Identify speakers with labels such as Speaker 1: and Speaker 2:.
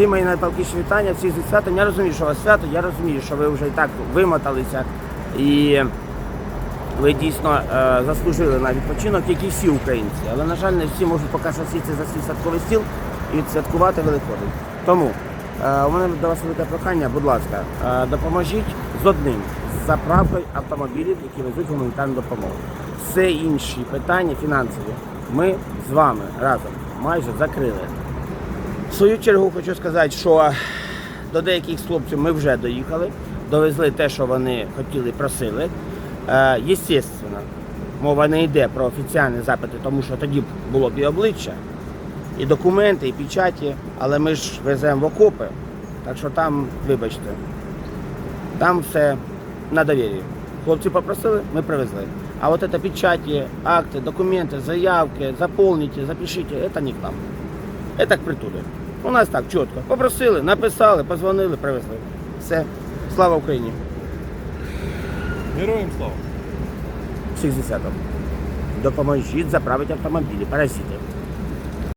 Speaker 1: Всі мої найпалкіші вітання, всі зі святом. Я розумію, що у вас свято, я розумію, що ви вже і так вимоталися і ви дійсно е, заслужили на відпочинок, як і всі українці. Але, на жаль, не всі можуть поки що сісти за свій святковий стіл і відсвяткувати Великодень. Тому е, у мене до вас велике прохання, будь ласка, е, допоможіть з одним з заправкою автомобілів, які везуть гуманітарну допомогу. Все інші питання фінансові ми з вами разом майже закрили. В свою чергу хочу сказати, що до деяких хлопців ми вже доїхали, довезли те, що вони хотіли просили. Е, Єстественно, мова не йде про офіціальні запити, тому що тоді було б і обличчя, і документи, і печаті, але ми ж веземо в окопи, так що там, вибачте, там все на довір'ї. Хлопці попросили, ми привезли. А вот это печати, акти, документи, заявки, заполните, запишите, это не к нам. Это так притули. У нас так чітко. Попросили, написали, позвонили, привезли. Все. Слава Україні!
Speaker 2: Героям слава!
Speaker 1: 60 Допоможіть заправити автомобілі, паразити.